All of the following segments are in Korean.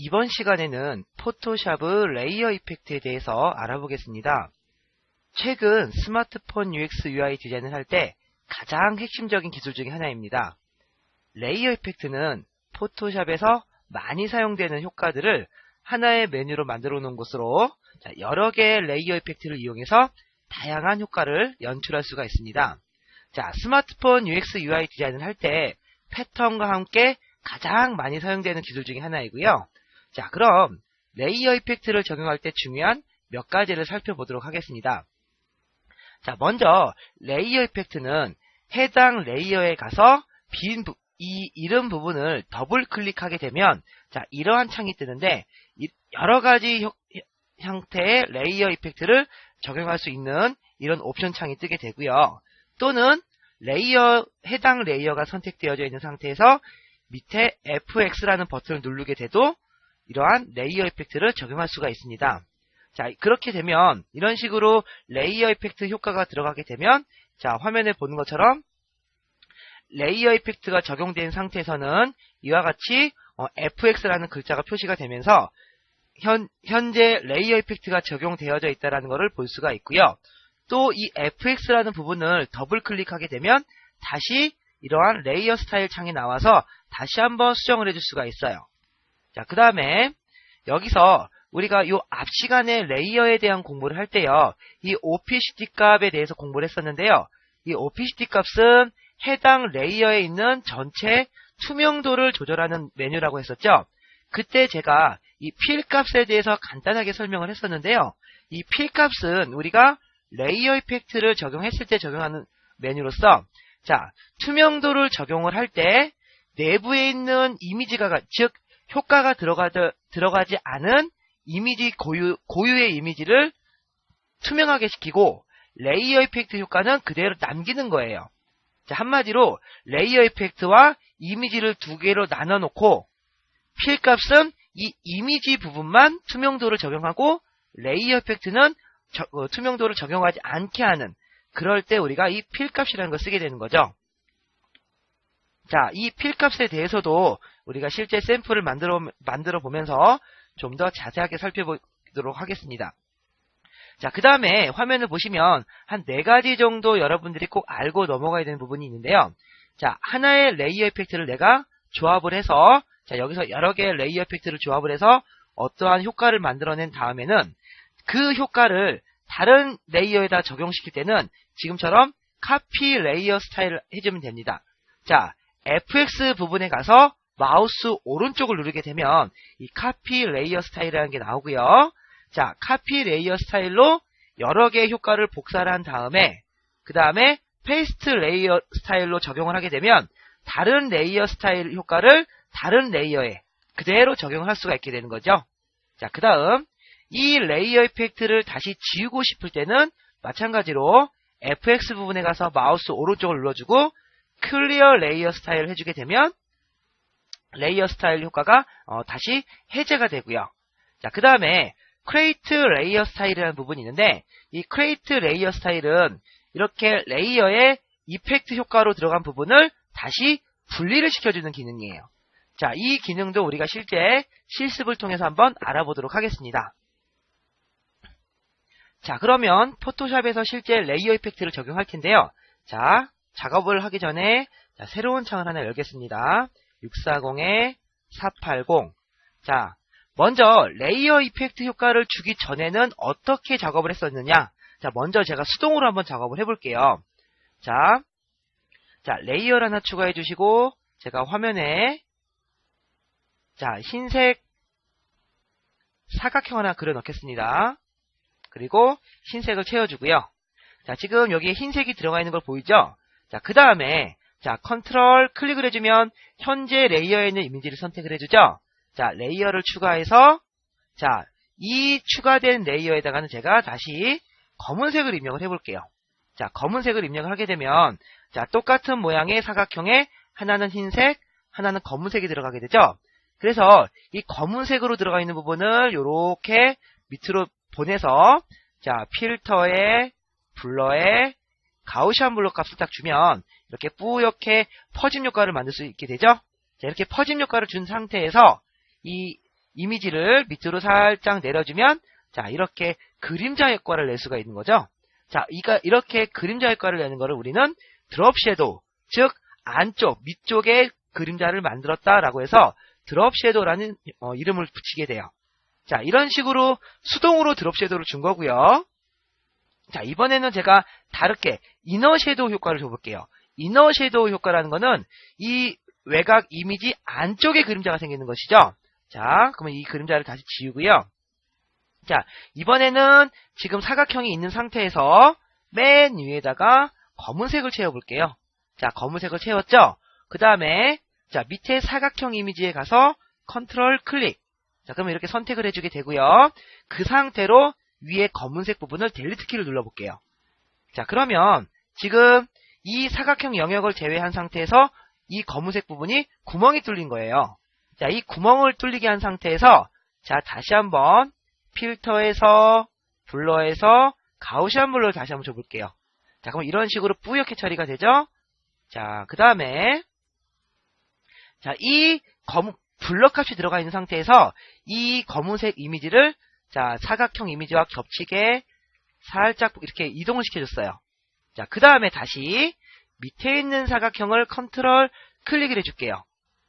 이번 시간에는 포토샵의 레이어 이펙트에 대해서 알아보겠습니다. 최근 스마트폰 UX UI 디자인을 할 때 가장 핵심적인 기술 중에 하나입니다. 레이어 이펙트는 포토샵에서 많이 사용되는 효과들을 하나의 메뉴로 만들어 놓은 것으로 자, 여러 개의 레이어 이펙트를 이용해서 다양한 효과를 연출할 수가 있습니다. 자, 스마트폰 UX UI 디자인을 할 때 패턴과 함께 가장 많이 사용되는 기술 중에 하나이고요. 자, 그럼 레이어 이펙트를 적용할 때 중요한 몇 가지를 살펴보도록 하겠습니다. 자, 먼저 레이어 이펙트는 해당 레이어에 가서 빈 부, 이 이름 부분을 더블 클릭하게 되면 자, 이러한 창이 뜨는데 이- 여러 가지 형- 형태의 레이어 이펙트를 적용할 수 있는 이런 옵션 창이 뜨게 되고요. 또는 레이어 해당 레이어가 선택되어져 있는 상태에서 밑에 FX라는 버튼을 누르게 돼도 이러한 레이어 이펙트를 적용할 수가 있습니다. 자, 그렇게 되면 이런 식으로 레이어 이펙트 효과가 들어가게 되면 자, 화면에 보는 것처럼 레이어 이펙트가 적용된 상태에서는 이와 같이 어, FX라는 글자가 표시가 되면서 현, 현재 레이어 이펙트가 적용되어져 있다는 것을 볼 수가 있고요. 또 이 FX라는 부분을 더블 클릭하게 되면 다시 이러한 레이어 스타일 창이 나와서 다시 한번 수정을 해줄 수가 있어요. 자, 그 다음에 여기서 우리가 요 앞 시간에 레이어에 대한 공부를 할 때요. 이 OPCT 값에 대해서 공부를 했었는데요. 이 OPCT 값은 해당 레이어에 있는 전체 투명도를 조절하는 메뉴라고 했었죠. 그때 제가 이 필 값에 대해서 간단하게 설명을 했었는데요. 이 필 값은 우리가 레이어 이펙트를 적용했을 때 적용하는 메뉴로서 자, 투명도를 적용을 할 때 내부에 있는 이미지가 가- 즉 효과가 들어가 들어가지 않은 이미지 고유 고유의 이미지를 투명하게 시키고 레이어 이펙트 효과는 그대로 남기는 거예요. 자, 한마디로 레이어 이펙트와 이미지를 두 개로 나눠 놓고 필 값은 이 이미지 부분만 투명도를 적용하고 레이어 이펙트는 저- 어, 투명도를 적용하지 않게 하는 그럴 때 우리가 이 필값이라는 걸 쓰게 되는 거죠. 자, 이 필값에 대해서도 우리가 실제 샘플을 만들어, 만들어 보면서 좀 더 자세하게 살펴보도록 하겠습니다. 자, 그 다음에 화면을 보시면 한 네 가지 정도 여러분들이 꼭 알고 넘어가야 되는 부분이 있는데요. 자, 하나의 레이어 이펙트를 내가 조합을 해서, 자, 여기서 여러 개의 레이어 이펙트를 조합을 해서 어떠한 효과를 만들어낸 다음에는 그 효과를 다른 레이어에다 적용시킬 때는 지금처럼 카피 레이어 스타일을 해주면 됩니다. 자, FX 부분에 가서 마우스 오른쪽을 누르게 되면 이 카피 레이어 스타일이라는 게 나오고요. 자, 카피 레이어 스타일로 여러 개의 효과를 복사를 한 다음에 그 다음에 페이스트 레이어 스타일로 적용을 하게 되면 다른 레이어 스타일 효과를 다른 레이어에 그대로 적용할 수가 있게 되는 거죠. 자, 그 다음 이 레이어 이펙트를 다시 지우고 싶을 때는 마찬가지로 FX 부분에 가서 마우스 오른쪽을 눌러주고 클리어 레이어 스타일을 해주게 되면 레이어 스타일 효과가 어, 다시 해제가 되고요. 자, 그 다음에 크레이트 레이어 스타일이라는 부분이 있는데 이 크레이트 레이어 스타일은 이렇게 레이어의 이펙트 효과로 들어간 부분을 다시 분리를 시켜주는 기능이에요. 자, 이 기능도 우리가 실제 실습을 통해서 한번 알아보도록 하겠습니다. 자, 그러면 포토샵에서 실제 레이어 이펙트를 적용할 텐데요. 자, 작업을 하기 전에 자, 새로운 창을 하나 열겠습니다. 640에 480. 자, 먼저 레이어 이펙트 효과를 주기 전에는 어떻게 작업을 했었느냐? 자, 먼저 제가 수동으로 한번 작업을 해볼게요. 자, 자, 레이어를 하나 추가해 주시고, 제가 화면에, 자, 흰색 사각형 하나 그려 넣겠습니다. 그리고 흰색을 채워주고요. 자, 지금 여기에 흰색이 들어가 있는 걸 보이죠? 자, 그 다음에, 자, 컨트롤 클릭을 해주면 현재 레이어에 있는 이미지를 선택을 해주죠? 자, 레이어를 추가해서, 자, 이 추가된 레이어에다가는 제가 다시 검은색을 입력을 해볼게요. 자, 검은색을 입력을 하게 되면, 자, 똑같은 모양의 사각형에 하나는 흰색, 하나는 검은색이 들어가게 되죠? 그래서 이 검은색으로 들어가 있는 부분을 이렇게 밑으로 보내서, 자, 필터에, 블러에, 가우시안 블러 값을 딱 주면, 이렇게 뿌옇게 퍼짐 효과를 만들 수 있게 되죠? 자, 이렇게 퍼짐 효과를 준 상태에서, 이 이미지를 밑으로 살짝 내려주면 자 이렇게 그림자 효과를 낼 수가 있는 거죠. 자 이가 이렇게 그림자 효과를 내는 거를 우리는 드롭 섀도우 즉 안쪽 밑쪽에 그림자를 만들었다라고 해서 드롭 섀도우라는 어, 이름을 붙이게 돼요. 자 이런 식으로 수동으로 드롭 섀도우를 준 거고요. 자 이번에는 제가 다르게 이너 섀도우 효과를 줘볼게요. 이너 섀도우 효과라는 거는 이 외곽 이미지 안쪽에 그림자가 생기는 것이죠. 자, 그러면 이 그림자를 다시 지우고요. 자, 이번에는 지금 사각형이 있는 상태에서 맨 위에다가 검은색을 채워볼게요. 자, 검은색을 채웠죠? 그 다음에 자 밑에 사각형 이미지에 가서 컨트롤 클릭. 자, 그러면 이렇게 선택을 해주게 되고요. 그 상태로 위에 검은색 부분을 델리트 키를 눌러볼게요. 자, 그러면 지금 이 사각형 영역을 제외한 상태에서 이 검은색 부분이 구멍이 뚫린 거예요. 자, 이 구멍을 뚫리게 한 상태에서 자, 다시 한번 필터에서 블러에서 가우시안 블러를 다시 한번 줘볼게요. 자, 그럼 이런 식으로 뿌옇게 처리가 되죠? 자, 그 다음에 자, 이 검, 블러 값이 들어가 있는 상태에서 이 검은색 이미지를 자, 사각형 이미지와 겹치게 살짝 이렇게 이동을 시켜줬어요. 자, 그 다음에 다시 밑에 있는 사각형을 컨트롤 클릭을 해줄게요.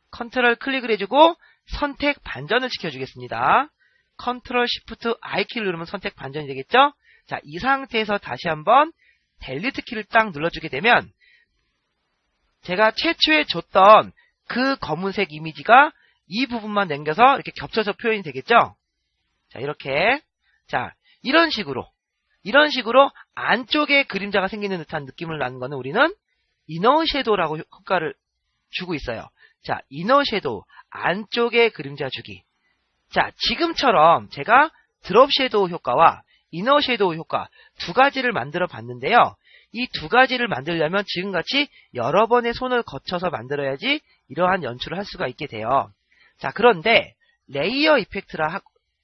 컨트롤 클릭을 해주고 선택 반전을 시켜주겠습니다. 컨트롤 시프트 I 키를 누르면 선택 반전이 되겠죠? 자, 이 상태에서 다시 한번 델리트 키를 딱 눌러주게 되면 제가 최초에 줬던 그 검은색 이미지가 이 부분만 남겨서 이렇게 겹쳐서 표현이 되겠죠? 자, 이렇게. 자, 이런 식으로. 이런 식으로 안쪽에 그림자가 생기는 듯한 느낌을 나는 거는 우리는 이너 섀도우라고 효과를 주고 있어요. 자, 이너 섀도우, 안쪽에 그림자 주기. 자, 지금처럼 제가 드롭 섀도우 효과와 이너 섀도우 효과 두 가지를 만들어 봤는데요. 이 두 가지를 만들려면 지금같이 여러 번의 손을 거쳐서 만들어야지 이러한 연출을 할 수가 있게 돼요. 자, 그런데 레이어 이펙트라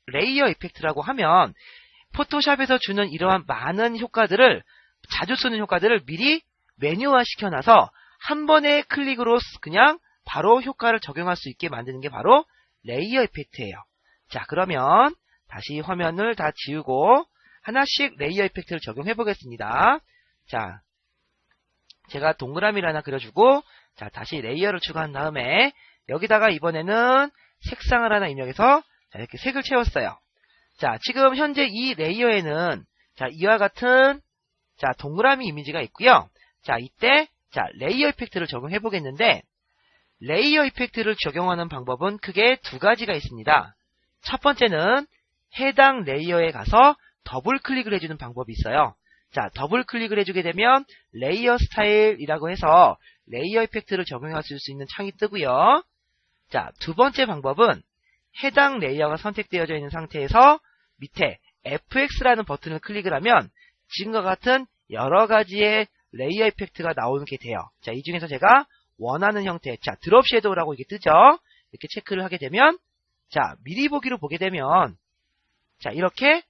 레이어 이펙트라고 하면 포토샵에서 주는 이러한 많은 효과들을 자주 쓰는 효과들을 미리 메뉴화 시켜놔서 한 번의 클릭으로 그냥 바로 효과를 적용할 수 있게 만드는 게 바로 레이어 이펙트예요. 자 그러면 다시 화면을 다 지우고 하나씩 레이어 이펙트를 적용해 보겠습니다. 자 제가 동그라미를 하나 그려주고 자 다시 레이어를 추가한 다음에 여기다가 이번에는 색상을 하나 입력해서 자, 이렇게 색을 채웠어요. 자, 지금 현재 이 레이어에는 자, 이와 같은 자, 동그라미 이미지가 있고요. 자, 이때 자, 레이어 이펙트를 적용해 보겠는데 레이어 이펙트를 적용하는 방법은 크게 두 가지가 있습니다. 첫 번째는 해당 레이어에 가서 더블 클릭을 해주는 방법이 있어요. 자, 더블 클릭을 해주게 되면 레이어 스타일이라고 해서 레이어 이펙트를 적용할 수 있는 창이 뜨고요. 자, 두 번째 방법은 해당 레이어가 선택되어져 있는 상태에서 밑에 FX라는 버튼을 클릭을 하면 지금과 같은 여러 가지의 레이어 이펙트가 나오게 돼요. 자, 이 중에서 제가 원하는 형태, 자, 드롭 섀도우라고 이게 뜨죠? 이렇게 체크를 하게 되면, 자, 미리 보기로 보게 되면, 자, 이렇게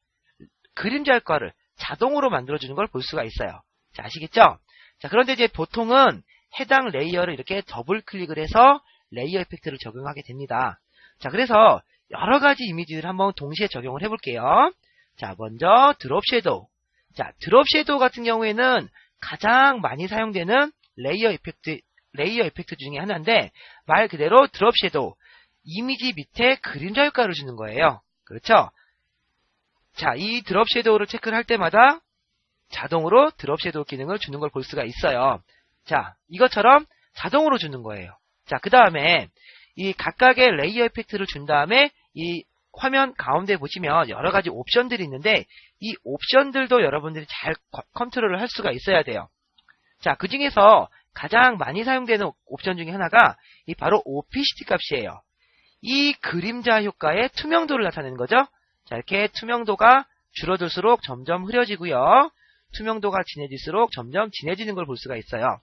그림자 효과를 자동으로 만들어주는 걸 볼 수가 있어요. 자, 아시겠죠? 자, 그런데 이제 보통은 해당 레이어를 이렇게 더블 클릭을 해서 레이어 이펙트를 적용하게 됩니다. 자, 그래서 여러 가지 이미지를 한번 동시에 적용을 해볼게요. 자, 먼저 드롭 섀도우. 자, 드롭 섀도우 같은 경우에는 가장 많이 사용되는 레이어 이펙트, 레이어 이펙트 중에 하나인데 말 그대로 드롭 섀도우. 이미지 밑에 그림자 효과를 주는 거예요. 그렇죠? 자, 이 드롭 섀도우를 체크를 할 때마다 자동으로 드롭 섀도우 기능을 주는 걸 볼 수가 있어요. 자, 이것처럼 자동으로 주는 거예요. 자, 그 다음에 이 각각의 레이어 이펙트를 준 다음에 이 화면 가운데 보시면 여러 가지 옵션들이 있는데 이 옵션들도 여러분들이 잘 컨트롤을 할 수가 있어야 돼요. 자, 그 중에서 가장 많이 사용되는 옵션 중에 하나가 이 바로 오피시티 값이에요. 이 그림자 효과의 투명도를 나타내는 거죠. 자, 이렇게 투명도가 줄어들수록 점점 흐려지고요. 투명도가 진해질수록 점점 진해지는 걸 볼 수가 있어요.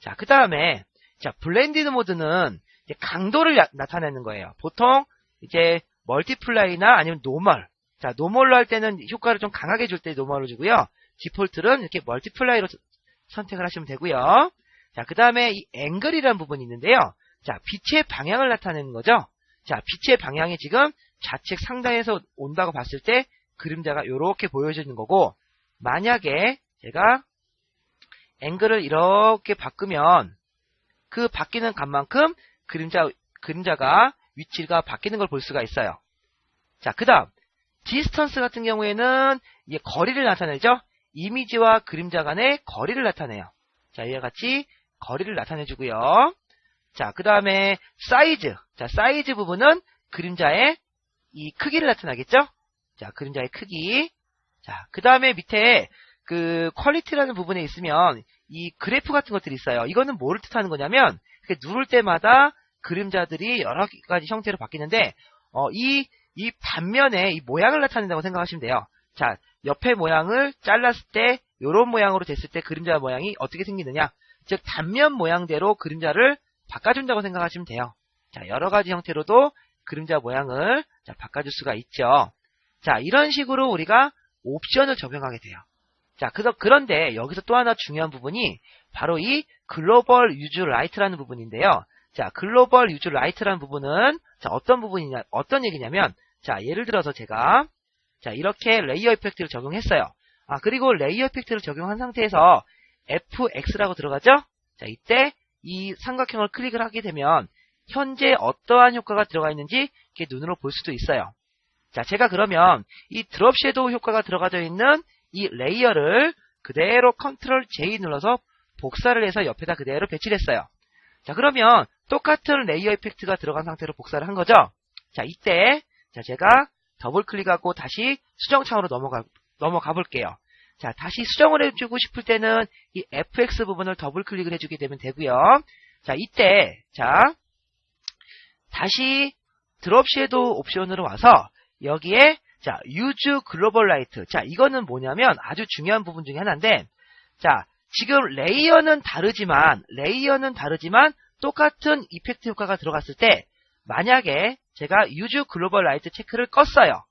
자, 그 다음에 자, 블렌디드 모드는 강도를 나타내는 거예요. 보통 이제 멀티플라이나 아니면 노멀. 자, 노멀로 할 때는 효과를 좀 강하게 줄 때 노멀로 주고요. 디폴트는 이렇게 멀티플라이로 선택을 하시면 되고요. 자, 그 다음에 이 앵글이라는 부분이 있는데요. 자, 빛의 방향을 나타내는 거죠. 자, 빛의 방향이 지금 좌측 상단에서 온다고 봤을 때 그림자가 이렇게 보여지는 거고 만약에 제가 앵글을 이렇게 바꾸면 그 바뀌는 값만큼 그림자 그림자가 위치가 바뀌는 걸 볼 수가 있어요. 자, 그 다음 디스턴스 같은 경우에는 이게 거리를 나타내죠. 이미지와 그림자 간의 거리를 나타내요. 자, 이와 같이 거리를 나타내주고요. 자, 그 다음에 사이즈. 자, 사이즈 부분은 그림자의 이 크기를 나타나겠죠? 자, 그림자의 크기. 자, 그 다음에 밑에 그 퀄리티라는 부분에 있으면 이 그래프 같은 것들이 있어요. 이거는 뭐를 뜻하는 거냐면 누를 때마다 그림자들이 여러 가지 형태로 바뀌는데 어, 이, 이 단면에 이 모양을 나타낸다고 생각하시면 돼요. 자, 옆에 모양을 잘랐을 때 이런 모양으로 됐을 때 그림자 모양이 어떻게 생기느냐 즉 단면 모양대로 그림자를 바꿔준다고 생각하시면 돼요. 자, 여러 가지 형태로도 그림자 모양을 자, 바꿔줄 수가 있죠. 자, 이런 식으로 우리가 옵션을 적용하게 돼요. 자, 그래서 그런데 여기서 또 하나 중요한 부분이 바로 이 글로벌 유즈 라이트라는 부분인데요. 자, 글로벌 유즈 라이트라는 부분은 자, 어떤 부분이냐, 어떤 얘기냐면 자, 예를 들어서 제가 자, 이렇게 레이어 이펙트를 적용했어요. 아, 그리고 레이어 이펙트를 적용한 상태에서 FX라고 들어가죠? 자, 이때 이 삼각형을 클릭을 하게 되면 현재 어떠한 효과가 들어가 있는지 이렇게 눈으로 볼 수도 있어요. 자, 제가 그러면 이 드롭 섀도우 효과가 들어가져 있는 이 레이어를 그대로 컨트롤 J 눌러서 복사를 해서 옆에다 그대로 배치를 했어요. 자, 그러면 똑같은 레이어 이펙트가 들어간 상태로 복사를 한 거죠? 자, 이때 자, 제가 더블 클릭하고 다시 수정 창으로 넘어가, 넘어가 볼게요. 자, 다시 수정을 해주고 싶을 때는 이 FX 부분을 더블 클릭을 해주게 되면 되고요. 자, 이때 자 다시 드롭 섀도우 옵션으로 와서 여기에 자, use global light. 자, 이거는 뭐냐면 아주 중요한 부분 중에 하나인데 자, 지금 레이어는 다르지만 레이어는 다르지만 똑같은 이펙트 효과가 들어갔을 때 만약에 제가 use global light 체크를 껐어요.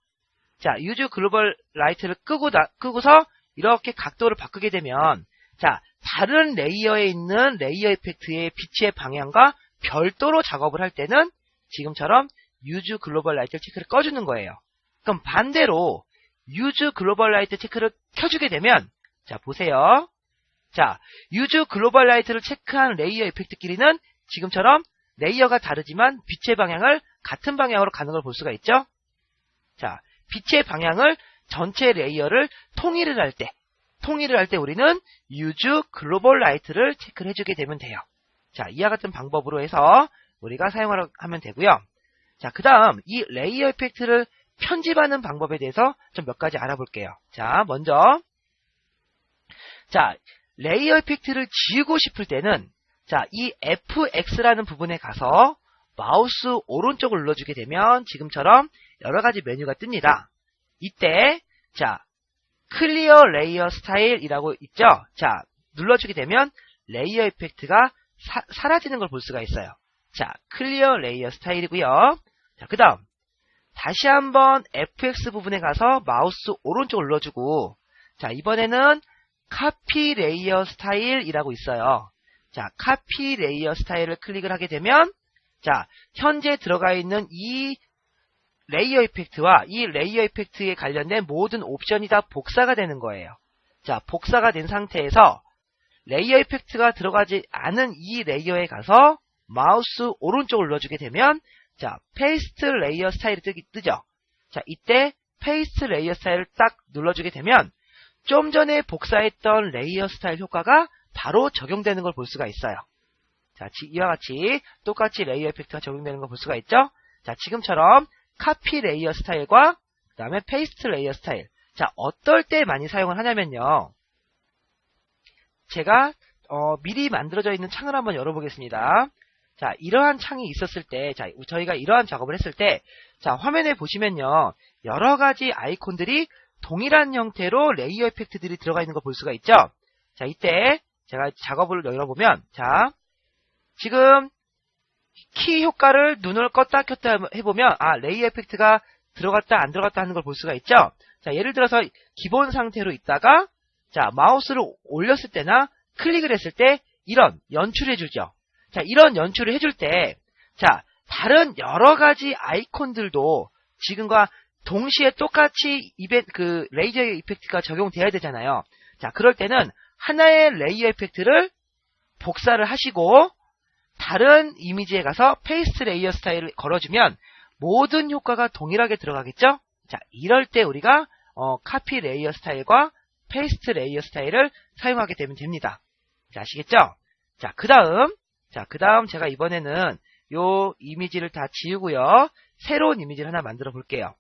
자, use global light를 끄고 나, 끄고서 이렇게 각도를 바꾸게 되면 자, 다른 레이어에 있는 레이어 이펙트의 빛의 방향과 별도로 작업을 할 때는 지금처럼 use global light 체크를 꺼주는 거예요. 그럼 반대로 use global light 체크를 켜주게 되면 자, 보세요. 자, use global light를 체크한 레이어 이펙트끼리는 지금처럼 레이어가 다르지만 빛의 방향을 같은 방향으로 가는 걸 볼 수가 있죠. 자, 빛의 방향을 전체 레이어를 통일을 할 때, 통일을 할 때 우리는 use global light를 체크를 해주게 되면 돼요. 자, 이와 같은 방법으로 해서 우리가 사용하면 되고요. 자, 그 다음 이 레이어 이펙트를 편집하는 방법에 대해서 좀 몇 가지 알아볼게요. 자, 먼저 자, 레이어 이펙트를 지우고 싶을 때는 자, 이 FX라는 부분에 가서 마우스 오른쪽을 눌러주게 되면 지금처럼 여러 가지 메뉴가 뜹니다. 이때 자, 클리어 레이어 스타일이라고 있죠? 자, 눌러주게 되면 레이어 이펙트가 사, 라지는 걸 볼 수가 있어요. 자, 클리어 레이어 스타일이고요. 자, 그 다음 다시 한번 FX 부분에 가서 마우스 오른쪽을 눌러주고 자, 이번에는 카피 레이어 스타일이라고 있어요. 자, 카피 레이어 스타일을 클릭을 하게 되면 자, 현재 들어가 있는 이 레이어 이펙트와 이 레이어 이펙트에 관련된 모든 옵션이 다 복사가 되는 거예요. 자, 복사가 된 상태에서 레이어 이펙트가 들어가지 않은 이 레이어에 가서 마우스 오른쪽을 눌러주게 되면 자, 페이스트 레이어 스타일이 뜨, 뜨죠. 자, 이때 페이스트 레이어 스타일을 딱 눌러주게 되면 좀 전에 복사했던 레이어 스타일 효과가 바로 적용되는 걸 볼 수가 있어요. 자, 이와 같이 똑같이 레이어 이펙트가 적용되는 걸 볼 수가 있죠. 자, 지금처럼 카피 레이어 스타일과 그 다음에 페이스트 레이어 스타일. 자, 어떨 때 많이 사용을 하냐면요. 제가 어, 미리 만들어져 있는 창을 한번 열어보겠습니다. 자, 이러한 창이 있었을 때, 자, 저희가 이러한 작업을 했을 때, 자, 화면에 보시면요. 여러 가지 아이콘들이 동일한 형태로 레이어 이펙트들이 들어가 있는 걸 볼 수가 있죠. 자, 이때 제가 작업을 열어보면, 자, 지금 키 효과를 눈을 껐다 켰다 해보면, 아, 레이어 이펙트가 들어갔다 안 들어갔다 하는 걸 볼 수가 있죠. 자, 예를 들어서 기본 상태로 있다가, 자, 마우스를 올렸을 때나 클릭을 했을 때 이런 연출해주죠. 자, 이런 연출을 해줄 때, 자, 다른 여러 가지 아이콘들도 지금과 동시에 똑같이 이벤 그 레이저 이펙트가 적용돼야 되잖아요. 자, 그럴 때는 하나의 레이어 이펙트를 복사를 하시고 다른 이미지에 가서 페이스트 레이어 스타일을 걸어주면 모든 효과가 동일하게 들어가겠죠? 자, 이럴 때 우리가 어, 카피 레이어 스타일과 페이스트 레이어 스타일을 사용하게 되면 됩니다. 자, 아시겠죠? 자, 그 다음, 자, 그 다음 제가 이번에는 요 이미지를 다 지우고요. 새로운 이미지를 하나 만들어 볼게요.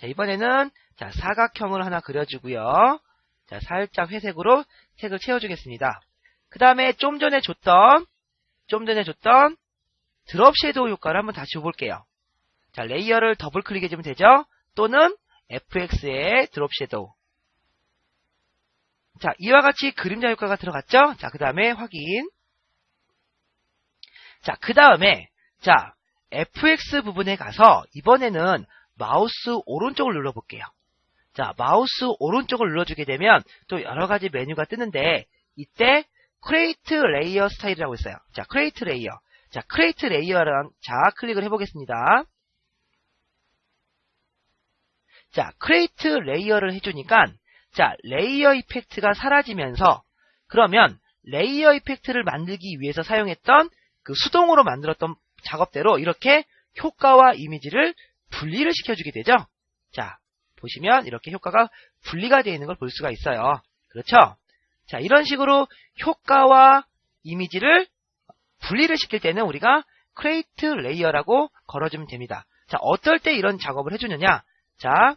자, 이번에는 자, 사각형을 하나 그려주고요. 자, 살짝 회색으로 색을 채워주겠습니다. 그 다음에 좀 전에 줬던, 좀 전에 줬던 드롭 섀도우 효과를 한번 다시 줘볼게요. 자, 레이어를 더블 클릭해주면 되죠? 또는 FX의 드롭 섀도우. 자, 이와 같이 그림자 효과가 들어갔죠? 자, 그 다음에 확인. 자, 그 다음에, 자, FX 부분에 가서 이번에는 마우스 오른쪽을 눌러볼게요. 자, 마우스 오른쪽을 눌러주게 되면 또 여러 가지 메뉴가 뜨는데 이때 크레이트 레이어 스타일이라고 있어요. 자, 크레이트 레이어. 자, 크레이트 레이어랑 자, 클릭을 해보겠습니다. 자, 크레이트 레이어를 해주니까 자, 레이어 이펙트가 사라지면서 그러면 레이어 이펙트를 만들기 위해서 사용했던 그 수동으로 만들었던 작업대로 이렇게 효과와 이미지를 분리를 시켜주게 되죠. 자, 보시면 이렇게 효과가 분리가 되어 있는 걸 볼 수가 있어요. 그렇죠? 자, 이런 식으로 효과와 이미지를 분리를 시킬 때는 우리가 크레이트 레이어라고 걸어주면 됩니다. 자, 어떨 때 이런 작업을 해주느냐? 자,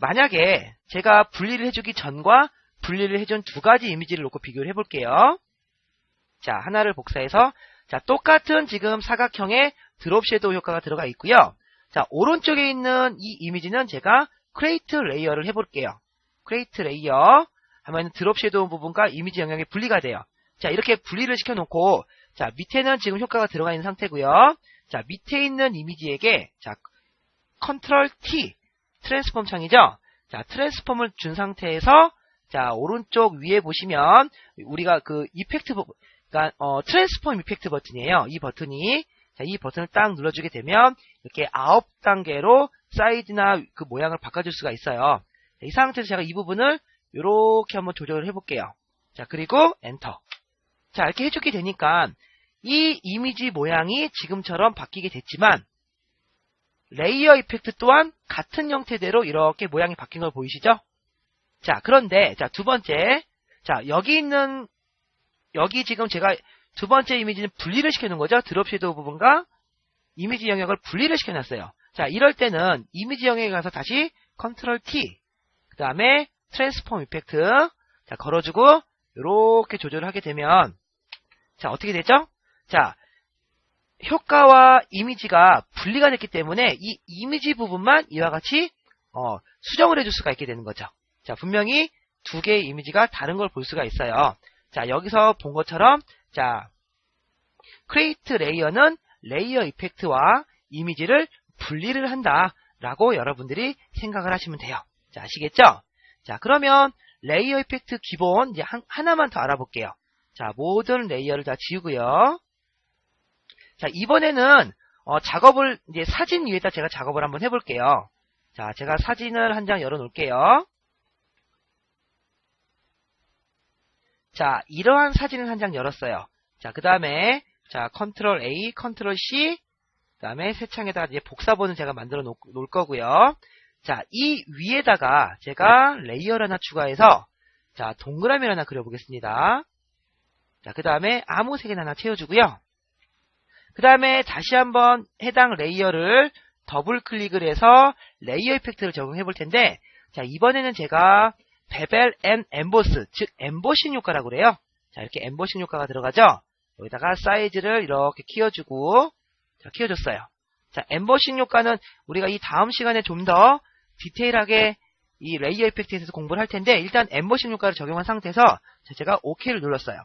만약에 제가 분리를 해주기 전과 분리를 해준 두 가지 이미지를 놓고 비교를 해볼게요. 자, 하나를 복사해서 자, 똑같은 지금 사각형의 드롭 섀도우 효과가 들어가 있고요. 자, 오른쪽에 있는 이 이미지는 제가 크레이트 레이어를 해볼게요. 크레이트 레이어 하면 드롭 섀도우 부분과 이미지 영역이 분리가 돼요. 자, 이렇게 분리를 시켜놓고 자, 밑에는 지금 효과가 들어가 있는 상태고요. 자, 밑에 있는 이미지에게 자, 컨트롤 T 트랜스폼 창이죠. 자, 트랜스폼을 준 상태에서 자, 오른쪽 위에 보시면 우리가 그 이펙트 그러니까 어, 트랜스폼 이펙트 버튼이에요. 이 버튼이 자, 이 버튼을 딱 눌러주게 되면 이렇게 아홉 단계로 사이즈나 그 모양을 바꿔줄 수가 있어요. 자, 이 상태에서 제가 이 부분을 이렇게 한번 조절을 해볼게요. 자, 그리고 엔터. 자, 이렇게 해주게 되니까 이 이미지 모양이 지금처럼 바뀌게 됐지만 레이어 이펙트 또한 같은 형태대로 이렇게 모양이 바뀐 걸 보이시죠? 자, 그런데 자, 두 번째. 자, 여기 있는 여기 지금 제가 두 번째 이미지는 분리를 시켜놓은 거죠. 드롭 섀도우 부분과 이미지 영역을 분리를 시켜놨어요. 자, 이럴 때는 이미지 영역에 가서 다시 컨트롤 T, 그 다음에 트랜스폼 이펙트, 자, 걸어주고, 이렇게 조절을 하게 되면, 자, 어떻게 되죠? 자, 효과와 이미지가 분리가 됐기 때문에 이 이미지 부분만 이와 같이, 어, 수정을 해줄 수가 있게 되는 거죠. 자, 분명히 두 개의 이미지가 다른 걸 볼 수가 있어요. 자, 여기서 본 것처럼, 자, 크레이트 레이어는 레이어 이펙트와 이미지를 분리를 한다 라고 여러분들이 생각을 하시면 돼요. 자, 아시겠죠? 자, 그러면 레이어 이펙트 기본 이제 한, 하나만 더 알아볼게요. 자, 모든 레이어를 다 지우고요. 자, 이번에는 어, 작업을 이제 사진 위에다 제가 작업을 한번 해볼게요. 자, 제가 사진을 한 장 열어 놓을게요. 자, 이러한 사진을 한 장 열었어요. 자, 그 다음에, 자, 컨트롤 A, 컨트롤 C, 그 다음에 새 창에다가 이제 복사본을 제가 만들어 놓, 놓을 거고요. 자, 이 위에다가 제가 레이어를 하나 추가해서, 자, 동그라미를 하나 그려보겠습니다. 자, 그 다음에 아무 색이나 하나 채워주고요. 그 다음에 다시 한번 해당 레이어를 더블 클릭을 해서 레이어 이펙트를 적용해 볼 텐데, 자, 이번에는 제가 베벨 앤 엠보스, 즉 엠보싱 효과라고 그래요. 자, 이렇게 엠보싱 효과가 들어가죠. 여기다가 사이즈를 이렇게 키워주고 자, 키워줬어요. 자, 엠보싱 효과는 우리가 이 다음 시간에 좀 더 디테일하게 이 레이어 이펙트에 대해서 공부를 할 텐데 일단 엠보싱 효과를 적용한 상태에서 자, 제가 OK를 눌렀어요.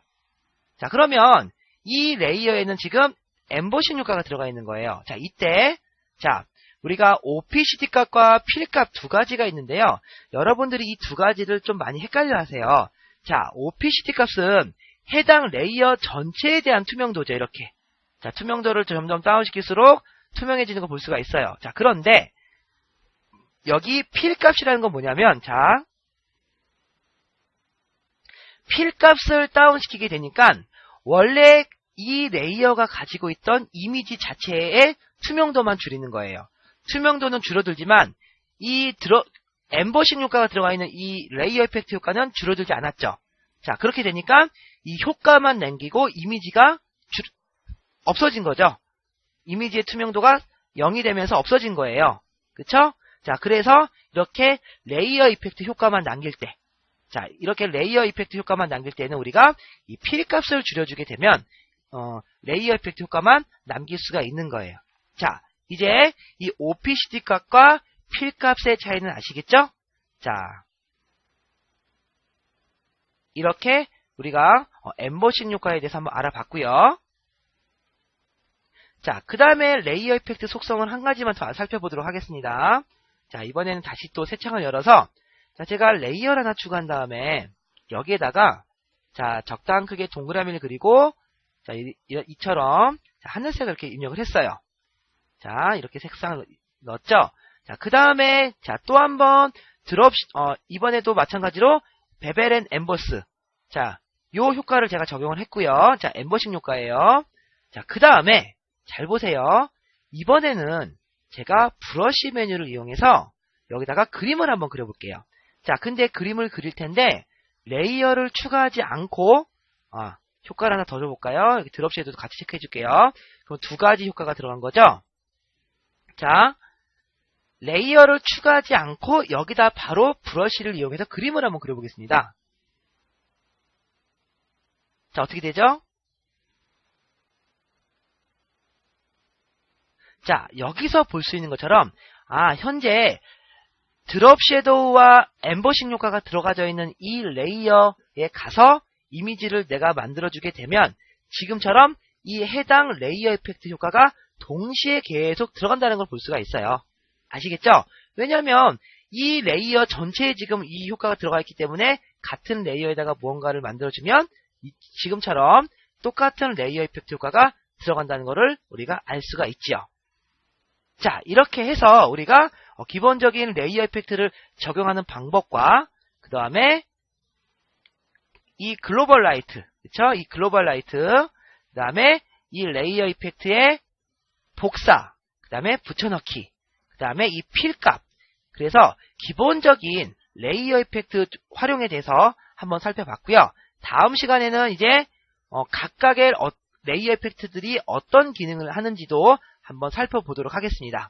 자, 그러면 이 레이어에는 지금 엠보싱 효과가 들어가 있는 거예요. 자, 이때 자, 우리가 OPCD 값과 필 값 두 가지가 있는데요. 여러분들이 이 두 가지를 좀 많이 헷갈려 하세요. 자, OPCD 값은 해당 레이어 전체에 대한 투명도죠, 이렇게. 자, 투명도를 점점 다운시킬수록 투명해지는 걸볼 수가 있어요. 자, 그런데 여기 필 값이라는 건 뭐냐면 자, 필 값을 다운시키게 되니까 원래 이 레이어가 가지고 있던 이미지 자체의 투명도만 줄이는 거예요. 투명도는 줄어들지만 이 들어 엠버싱 효과가 들어가 있는 이 레이어 이펙트 효과는 줄어들지 않았죠. 자, 그렇게 되니까 이 효과만 남기고 이미지가 줄, 없어진 거죠. 이미지의 투명도가 0이 되면서 없어진 거예요. 그쵸? 자, 그래서 이렇게 레이어 이펙트 효과만 남길 때, 자, 이렇게 레이어 이펙트 효과만 남길 때는 우리가 이 필값을 줄여주게 되면, 어, 레이어 이펙트 효과만 남길 수가 있는 거예요. 자, 이제 이 OPCD 값과 필값의 차이는 아시겠죠? 자, 이렇게 우리가 어, 엠버싱 효과에 대해서 한번 알아봤고요. 자, 그 다음에 레이어 이펙트 속성을 한 가지만 더 살펴보도록 하겠습니다. 자, 이번에는 다시 또 새 창을 열어서 자, 제가 레이어를 하나 추가한 다음에 여기에다가 자, 적당한 크기의 동그라미를 그리고 자, 이, 처럼 하늘색을 이렇게 입력을 했어요. 자, 이렇게 색상을 넣었죠. 자, 그 다음에 자, 또 한번 드롭 어, 이번에도 마찬가지로 베벨 앤 엠버스. 자, 요 효과를 제가 적용을 했고요. 자, 엠버싱 효과예요. 자, 그 다음에 잘 보세요. 이번에는 제가 브러쉬 메뉴를 이용해서 여기다가 그림을 한번 그려볼게요. 자, 근데 그림을 그릴 텐데 레이어를 추가하지 않고 아, 효과를 하나 더 줘볼까요? 여기 드롭 쉐도도 같이 체크해 줄게요. 그럼 두 가지 효과가 들어간 거죠? 자, 레이어를 추가하지 않고 여기다 바로 브러쉬를 이용해서 그림을 한번 그려보겠습니다. 자, 어떻게 되죠? 자, 여기서 볼 수 있는 것처럼 아, 현재 드롭 섀도우와 엠버싱 효과가 들어가져 있는 이 레이어에 가서 이미지를 내가 만들어주게 되면 지금처럼 이 해당 레이어 이펙트 효과가 동시에 계속 들어간다는 걸 볼 수가 있어요. 아시겠죠? 왜냐하면 이 레이어 전체에 지금 이 효과가 들어가 있기 때문에 같은 레이어에다가 무언가를 만들어주면 지금처럼 똑같은 레이어 이펙트 효과가 들어간다는 것을 우리가 알 수가 있지요. 자, 이렇게 해서 우리가 어, 기본적인 레이어 이펙트를 적용하는 방법과 그 다음에 이 글로벌 라이트, 그쵸? 이 글로벌 라이트, 그 다음에 이 레이어 이펙트의 복사, 그 다음에 붙여넣기, 그 다음에 이 필값. 그래서 기본적인 레이어 이펙트 활용에 대해서 한번 살펴봤고요. 다음 시간에는 이제 어, 각각의 어, 레이어 이펙트들이 어떤 기능을 하는지도 한번 살펴보도록 하겠습니다.